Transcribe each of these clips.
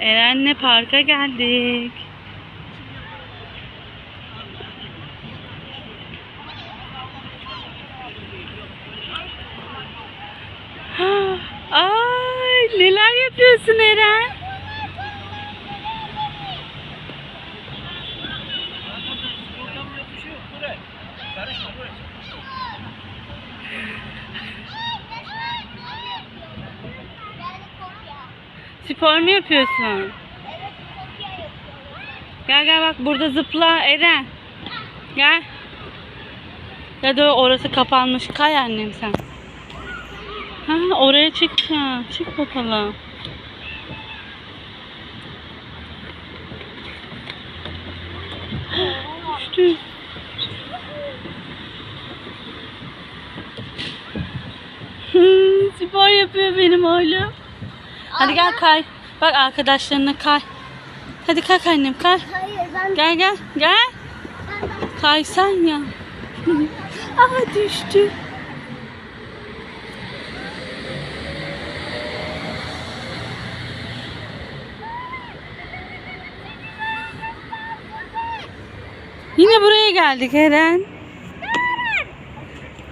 Eren'le parka geldik. Ay neler yapıyorsun Eren? Spor mu yapıyorsun? Gel gel bak burada zıpla Eren. Gel. Ya da orası kapanmış. Kay annem sen. Ha oraya çık. Ha, çık bakalım. Düştü. Spor yapıyor benim oğlum. Hadi gel kay. Bak arkadaşlarına kay. Hadi kalk annem kay. Hayır ben Gel gel gel. Kaysan ya. Aha düştü. Yine buraya geldik Eren.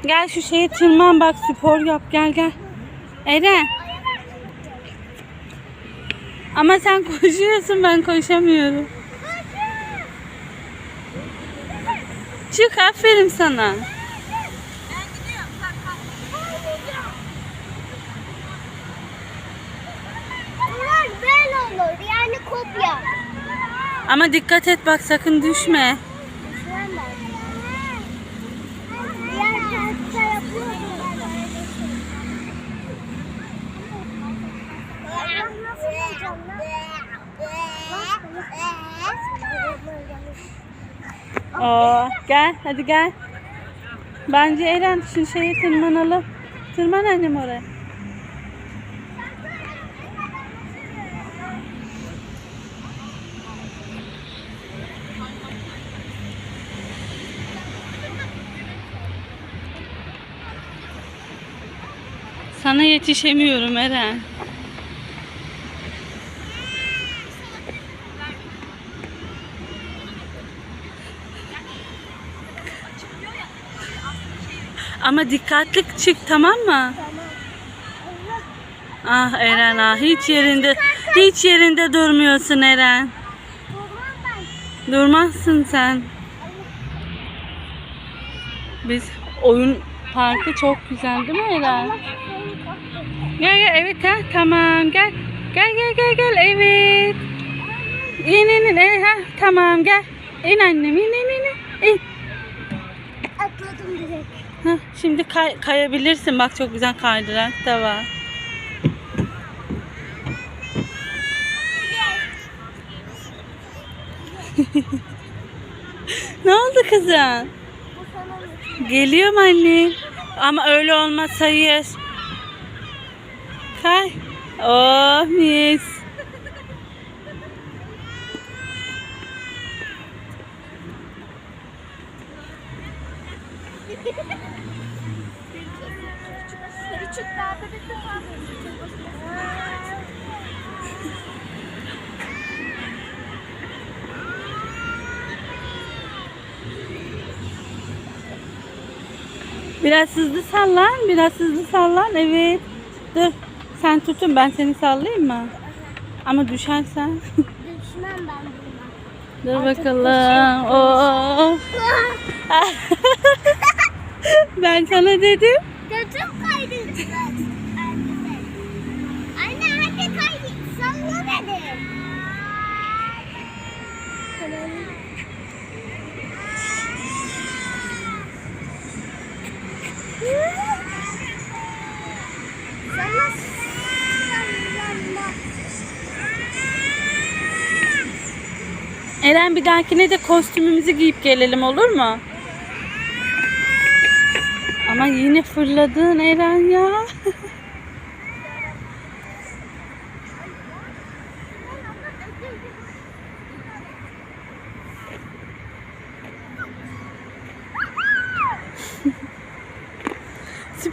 Gel şu şeye tırman bak spor yap gel gel. Eren. Ama sen koşuyorsun ben koşamıyorum. Çık aferin sana. Ama dikkat et bak sakın düşme. Oo, gel hadi gel. Bence Eren şu şeye tırmanalım. Tırman annem oraya. Sana yetişemiyorum Eren. Ama dikkatli çık tamam mı? Ah Eren ah hiç yerinde hiç yerinde durmuyorsun Eren. Durmazsın sen. Biz oyun parkı çok güzel değil mi Eren? Gel gel evet ha tamam gel. Gel gel gel gel evet. İn in in evet, ha tamam gel. İn annem in in in. in. Şimdi kay- kayabilirsin. Bak çok güzel kaydırak da var. ne oldu kızım? Mı? Geliyorum anne. Ama öyle olmaz hayır. Kay. Oh mis. Küçüklerde bir defa Biraz hızlı sallan. Biraz hızlı sallan. Evet. Dur. Sen tutun ben seni sallayayım mı? Ama düşersen. Düşmem ben. Dur bakalım. Oo. ben sana dedim. Eren bir dahakine de kostümümüzü giyip gelelim olur mu? Ama yine fırladın Eren ya.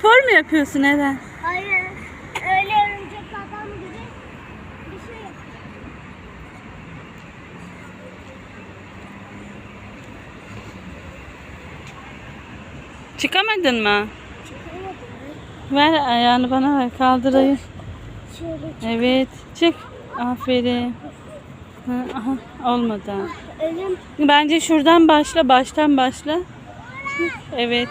Spor mu yapıyorsun Eren? Hayır. Öyle örümcek adam gibi bir şey Çıkamadın mı? Çıkamadım. Ver ayağını bana ver. Kaldırayım. Evet. Çık. Aferin. Aha, olmadı. Bence şuradan başla. Baştan başla. Evet.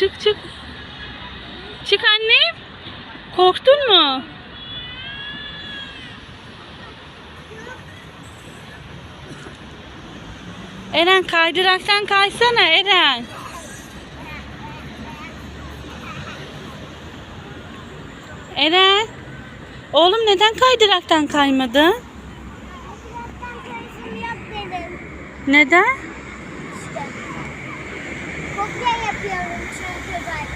Çık çık. Çık annem. Korktun mu? Eren kaydıraktan kaysana Eren. Eren. Oğlum neden kaydıraktan kaymadın? Neden? İşte. Kopya yapıyorum çünkü ben.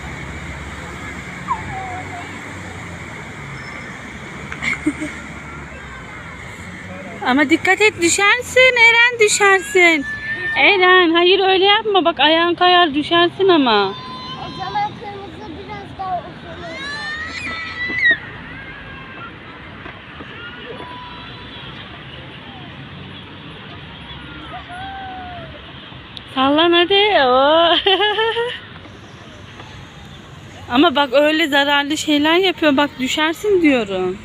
Ama dikkat et düşersin Eren düşersin. Eren hayır öyle yapma bak ayağın kayar düşersin ama. O zaman kırmızı biraz daha uzun olacak. Sallan hadi. Oo. ama bak öyle zararlı şeyler yapıyor bak düşersin diyorum.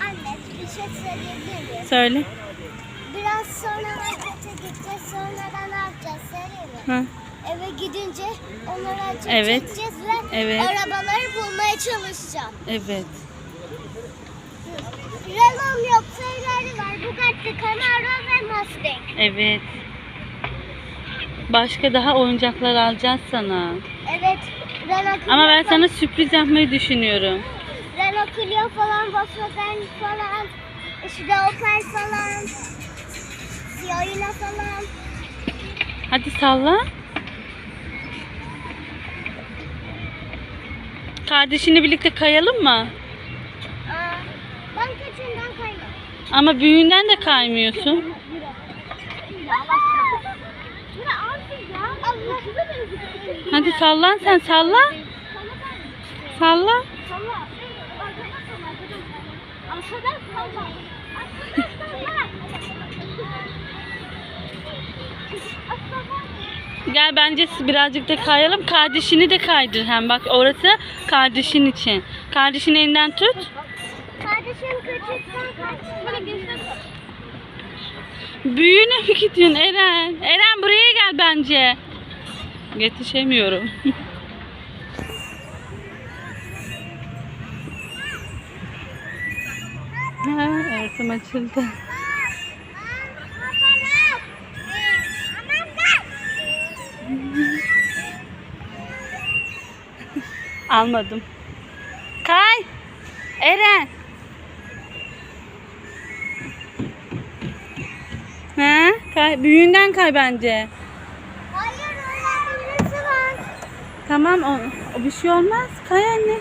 Anne bir şey söyleyebilir miyim? Söyle. Biraz sonra markete gideceğiz. Sonra ne yapacağız? Söyleyeyim mi? Eve gidince onları açıp Evet. çekeceğiz ve Evet. arabaları bulmaya çalışacağım. Evet. Renault yok, Ferrari var, Bugatti, Camaro ve Mustang. Evet. Başka daha oyuncaklar alacağız sana. Evet, Renault Ama ben sana sürpriz yapmayı düşünüyorum. Renault Clio falan, Volkswagen falan, işte Opel falan, Siyahina falan. Hadi salla. Kardeşini birlikte kayalım mı? Aa, ben kaçından kaymadım. Ama büyüğünden de kaymıyorsun. Hadi sallan sen salla. Salla. Gel bence birazcık da kayalım. Kardeşini de kaydır hem. Bak orası kardeşin için. Kardeşin elinden tut. Kardeşim küçükten kaçtı. Büyüğüne mi gidiyorsun Eren? Eren buraya gel bence. Yetişemiyorum. ha, örtüm açıldı. Almadım. Kay. Eren. Ha? Kay, büyüğünden kay bence. Hayır öyle birisi var. Tamam o, o bir şey olmaz. Kay anne.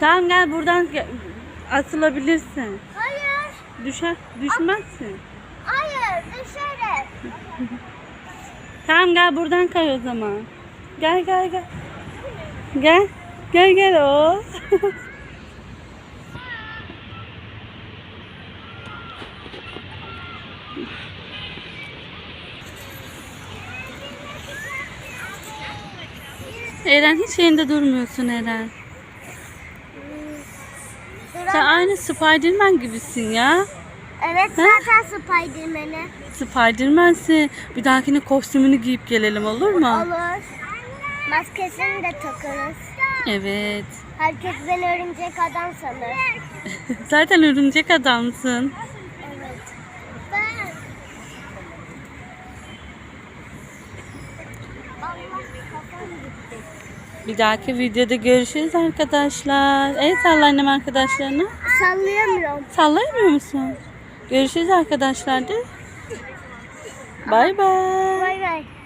Tamam gel buradan asılabilirsin. Hayır. Düşer, düşmezsin. Hayır dışarı. Tamam gel buradan kay o zaman. Gel gel gel. Gel. Gel gel o. Eren hiç yerinde durmuyorsun Eren. Sen aynı Spiderman gibisin ya. Evet zaten Spiderman'i. Spiderman'sin. Bir dahakine kostümünü giyip gelelim olur mu? Olur. Maskesini de takarız. Evet. Herkes beni örümcek adam sanır. Zaten örümcek adamsın. Evet. Ben. Allah kafam gitti. Bir dahaki videoda görüşürüz arkadaşlar. El salla annem arkadaşlarına. Sallayamıyorum. Sallayamıyor musun? Görüşürüz arkadaşlar de. Bay bay. Bay bay.